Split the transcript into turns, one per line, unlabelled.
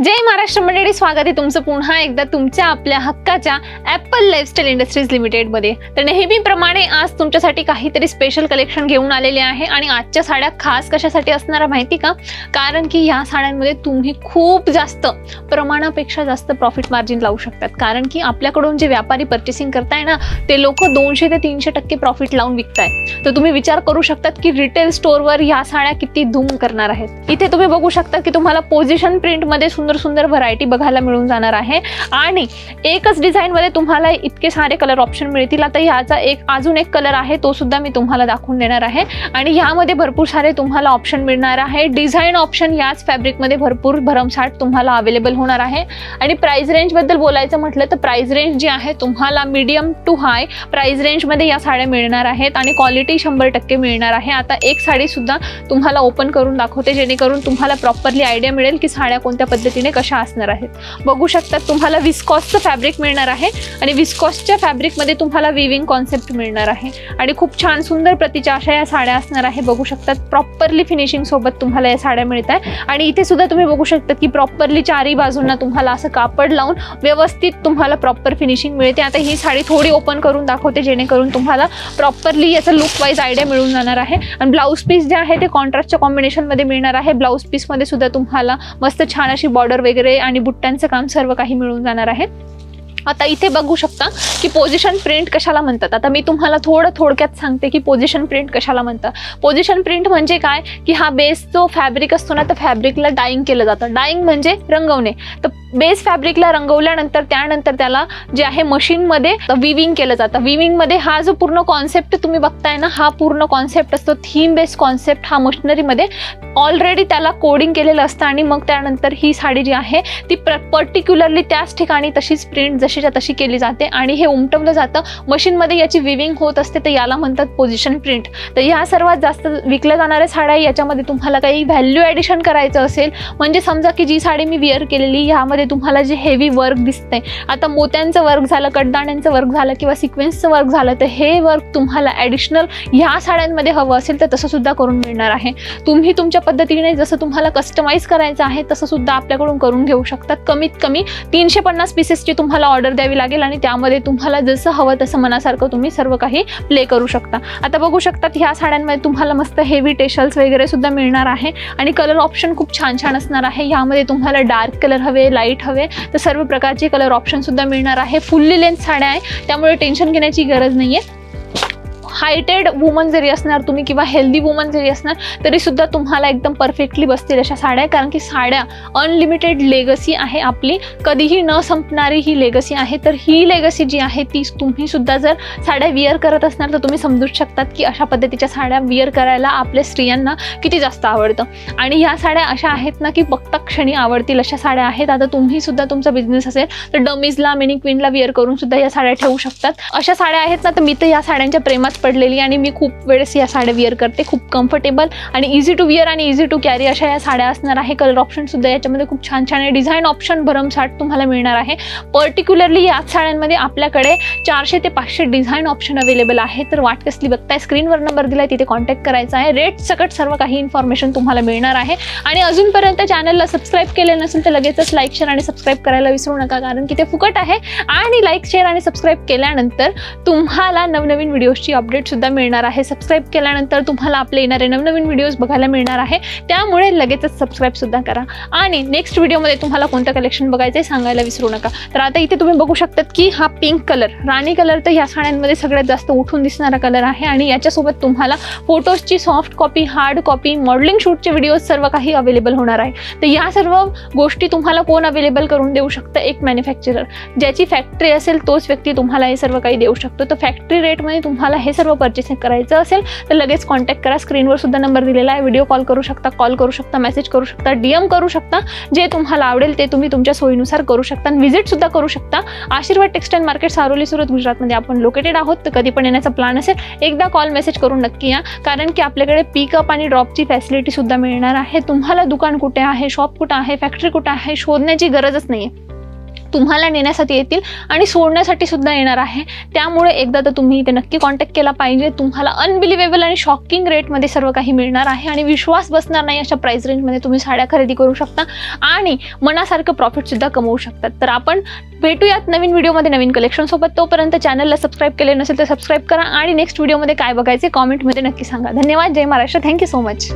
जय महाराष्ट्र मंडळी स्वागत आहे तुमचं पुन्हा एकदा तुमच्या आपल्या हक्काच्या ॲपल लाईफस्टाईल इंडस्ट्रीज लिमिटेडमध्ये तर नेहमीप्रमाणे आज तुमच्यासाठी काहीतरी स्पेशल कलेक्शन घेऊन आलेले आहे आणि आजच्या साड्या खास कशासाठी असणार माहिती का? कारण की ह्या साड्यांमध्ये तुम्ही खूप जास्त प्रमाणापेक्षा जास्त प्रॉफिट मार्जिन लावू शकतात. कारण की आपल्याकडून जे व्यापारी पर्चेसिंग करताय ना ते लोक दोनशे ते तीनशे टक्के प्रॉफिट लावून विकताय तर तुम्ही विचार करू शकतात की रिटेल स्टोअरवर ह्या साड्या किती धूम करणार आहेत. इथे तुम्ही बघू शकता की तुम्हाला पोझिशन प्रिंटमध्ये सुंदर सुंदर सुंदर व्हरायटी बघायला मिळून जाणार आहे. आणि एकच डिझाईनमध्ये तुम्हाला इतके सारे कलर ऑप्शन मिळतील. आता ह्याचा एक अजून एक कलर आहे तो सुद्धा मी तुम्हाला दाखवून देणार आहे. आणि ह्यामध्ये भरपूर सारे तुम्हाला ऑप्शन मिळणार आहे. डिझाईन ऑप्शन याच फॅब्रिकमध्ये भरपूर भरमसाठ तुम्हाला अवेलेबल होणार आहे. आणि प्राईज रेंजबद्दल बोलायचं म्हटलं तर प्राईज रेंज जी आहे तुम्हाला मीडियम टू हाय प्राईज रेंजमध्ये या साड्या मिळणार आहेत. आणि क्वालिटी शंभर टक्के मिळणार आहे. आता एक साडीसुद्धा तुम्हाला ओपन करून दाखवते जेणेकरून तुम्हाला प्रॉपरली आयडिया मिळेल की साड्या कोणत्या पद्धतीने कशा असणार आहेत. बघू शकतात तुम्हाला विस्कॉसचं फॅब्रिक मिळणार आहे आणि विस्कॉसच्या फॅब्रिकमध्ये तुम्हाला विविंग कॉन्सेप्ट मिळणार आहे. आणि खूप छान सुंदर प्रतीच्या अशा या साड्या असणार आहे. बघू शकतात प्रॉपरली फिनिशिंग सोबत तुम्हाला या साड्या मिळत आहे आणि इथे सुद्धा तुम्ही बघू शकता की प्रॉपरली चारही बाजूंना तुम्हाला असं कापड लावून व्यवस्थित तुम्हाला प्रॉपर फिनिशिंग मिळते. आता ही साडी थोडी ओपन करून दाखवते जेणेकरून तुम्हाला प्रॉपरली याचा लुक वाईज आयडिया मिळून जाणार आहे. आणि ब्लाऊज पीस जे आहे ते कॉन्ट्रास्टच्या कॉम्बिनेशनमध्ये मिळणार आहे. ब्लाऊज पीसमध्ये सुद्धा तुम्हाला मस्त छान अशी बॉडी बॉर्डर वगैरे आणि बुट्ट्यांचं काम सर्व काही मिळून जाणार आहे. आता इथे बघू शकता की पोझिशन प्रिंट कशाला म्हणतात. आता मी तुम्हाला थोडं थोडक्यात सांगते की पोझिशन प्रिंट कशाला म्हणतात. पोझिशन प्रिंट म्हणजे काय? की हा बेस जो फॅब्रिक असतो ना तर फॅब्रिकला डाईंग केलं जातं. डाईंग म्हणजे रंगवणे. तर बेस फॅब्रिकला रंगवल्यानंतर त्यानंतर त्याला जे आहे मशीनमध्ये विविंग केलं जातं. विविंगमध्ये हा जो पूर्ण कॉन्सेप्ट तुम्ही बघताय ना हा पूर्ण कॉन्सेप्ट असतो. थीम बेस्ड कॉन्सेप्ट हा मशिनरीमध्ये ऑलरेडी त्याला कोडिंग केलेलं असतं आणि मग त्यानंतर ही साडी जी आहे ती प्र पर्टिक्युलरली त्याच ठिकाणी तशीच प्रिंट जशीच्या तशी केली जाते आणि हे उमटवलं जातं. मशीनमध्ये याची विविंग होत असते तर याला म्हणतात पोझिशन प्रिंट तर ह्या सर्वात जास्त विकल्या जाणाऱ्या साड्या याच्यामध्ये तुम्हाला काही व्हॅल्यू ॲडिशन करायचं असेल म्हणजे समजा की जी साडी मी विअर केलेली ह्यामध्ये तुम्हाला जे हेवी वर्क दिसतंय आता मोत्यांचं वर्क झालं कडदाण्यांचं वर्क झालं किंवा सिक्वेन्सचं वर्क झालं तर हे वर्क तुम्हाला ॲडिशनल ह्या साड्यांमध्ये हवं असेल तर तसं सुद्धा करून मिळणार आहे. तुम्ही तुमच्या पद्धतीने जसं तुम्हाला कस्टमाइज करायचं आहे तसं सुद्धा आपल्याकडून करून घेऊ शकतात कमीत कमी तीनशे पन्नास पीसेसची तुम्हाला ऑर्डर द्यावी लागेल आणि त्यामध्ये तुम्हाला जसं हवं तसं मनासारखं तुम्ही सर्व काही प्ले करू शकता. आता बघू शकतात ह्या साड्यांमध्ये तुम्हाला मस्त हेवी टेशल्स वगैरे सुद्धा मिळणार आहे आणि कलर ऑप्शन खूप छान छान असणार आहे. ह्यामध्ये तुम्हाला डार्क कलर हवे लाइट हवे. तर सर्व प्रकारचे कलर ऑप्शन सुद्धा मिळणार आहे. फुल्ली लेंथ साड्या आहे. त्यामुळे टेन्शन घेण्याची गरज नाही आहे हायटेड वुमन जरी असणार तुम्ही किंवा हेल्दी वुमन जरी असणार तरी सुद्धा तुम्हाला एकदम परफेक्टली बसतील अशा साड्या. कारण की साड्या अनलिमिटेड लेगसी आहे आपली. कधीही न संपणारी ही लेगसी आहे. तर ही लेगसी जी आहे ती तुम्ही सुद्धा जर साड्या विअर करत असणार तर तुम्ही समजूच शकतात की अशा पद्धतीच्या साड्या विअर करायला आपल्या स्त्रियांना किती जास्त आवडतं. आणि ह्या साड्या अशा आहेत ना की बघता क्षणी आवडतील अशा साड्या आहेत. आता तुम्ही सुद्धा तुमचा बिझनेस असेल तर डमीजला मिनी क्वीनला विअर करून सुद्धा या साड्या ठेवू शकतात. अशा साड्या आहेत ना तर मी तर या साड्यांच्या प्रेमात पडलेली आणि मी खूप वेळेस या साड्या विअर करते. खूप कम्फर्टेबल आणि इझी टू विअर आणि इझी टू कॅरी अशा या साड्या असणार आहे. कलर ऑप्शन सुद्धा याच्यामध्ये खूप छान छान आहे. डिझाईन ऑप्शन भरमसाठ तुम्हाला मिळणार आहे. पर्टिक्युलरली याच साड्यांमध्ये आपल्याकडे चारशे ते पाचशे डिझाईन ऑप्शन अवेलेबल आहे तर वाट कसली बघताय? स्क्रीनवर नंबर दिलाय तिथे कॉन्टॅक्ट करायचा आहे. रेट सकट सर्व काही इन्फॉर्मेशन तुम्हाला मिळणार आहे. आणि अजूनपर्यंत चॅनलला सबस्क्राईब केले नसेल तर लगेचच लाईक शेअर आणि सबस्क्राईब करायला विसरू नका. कारण की ते फुकट आहे. आणि लाईक शेअर आणि सबस्क्राईब केल्यानंतर तुम्हाला नवनवीन व्हिडिओजची अपडेट अपडेटसुद्धा मिळणार आहे. सबस्क्राईब केल्यानंतर तुम्हाला आपले येणारे नवनवीन व्हिडिओज बघायला मिळणार आहे. त्यामुळे लगेचच सबस्क्राईबसुद्धा करा. आणि नेक्स्ट व्हिडिओमध्ये तुम्हाला कोणतं कलेक्शन बघायचं आहे सांगायला विसरू नका. तर आता इथे तुम्ही बघू शकतात की हा पिंक कलर राणी कलर तर ह्या साड्यांमध्ये सगळ्यात जास्त उठून दिसणारा कलर आहे. आणि याच्यासोबत तुम्हाला फोटोजची soft copy hard copy modelling शूटचे videos सर्व काही अवेलेबल होणार आहे. तर या सर्व गोष्टी तुम्हाला कोण अवेलेबल करून देऊ शकतं? एक मॅन्युफॅक्चरर ज्याची फॅक्टरी असेल तोच व्यक्ती तुम्हाला हे सर्व काही देऊ शकतो. तर फॅक्टरी रेटमध्ये तुम्हाला हे सर्व परचेसिंग करायचं असेल तर लगेच कॉन्टॅक्ट करा. स्क्रीनवर सुद्धा नंबर दिलेला आहे. व्हिडिओ कॉल करू शकता कॉल करू शकता मेसेज करू शकता डी एम करू शकता. जे तुम्हाला आवडेल ते तुम्ही तुमच्या सोयीनुसार करू शकता. आणि व्हिजिट सुद्धा करू शकता. आशीर्वाद टेक्सटाईल मार्केट सारोली सुरत गुजरातमध्ये आपण लोकेटेड आहोत. तर कधी पण येण्याचा प्लॅन असेल एकदा कॉल मेसेज करून नक्की या. कारण की आपल्याकडे पिकअप आणि ड्रॉपची फॅसिलिटी सुद्धा मिळणार आहे. तुम्हाला दुकान कुठे आहे शॉप कुठं आहे फॅक्टरी कुठं आहे शोधण्याची गरजच नाही आहे तुम्हाला नेण्यासाठी येतील आणि सोडण्यासाठी सुद्धा येणार आहे. त्यामुळे एकदा तर तुम्ही इथे नक्की कॉन्टॅक्ट केला पाहिजे. तुम्हाला अनबिलिव्हेबल आणि शॉकिंग रेटमध्ये सर्व काही मिळणार आहे आणि विश्वास बसणार नाही अशा प्राईस रेंजमध्ये तुम्ही साड्या खरेदी करू शकता आणि मनासारखं प्रॉफिटसुद्धा कमवू शकतात. तर आपण भेटूयात नवीन व्हिडिओमध्ये नवीन कलेक्शनसोबत तोपर्यंत चॅनलला सबस्क्राईब केले नसेल तर सबस्क्राईब करा आणि नेक्स्ट व्हिडिओमध्ये काय बघायचे कॉमेंटमध्ये नक्की सांगा. धन्यवाद. जय Maharashtra. Thank you so much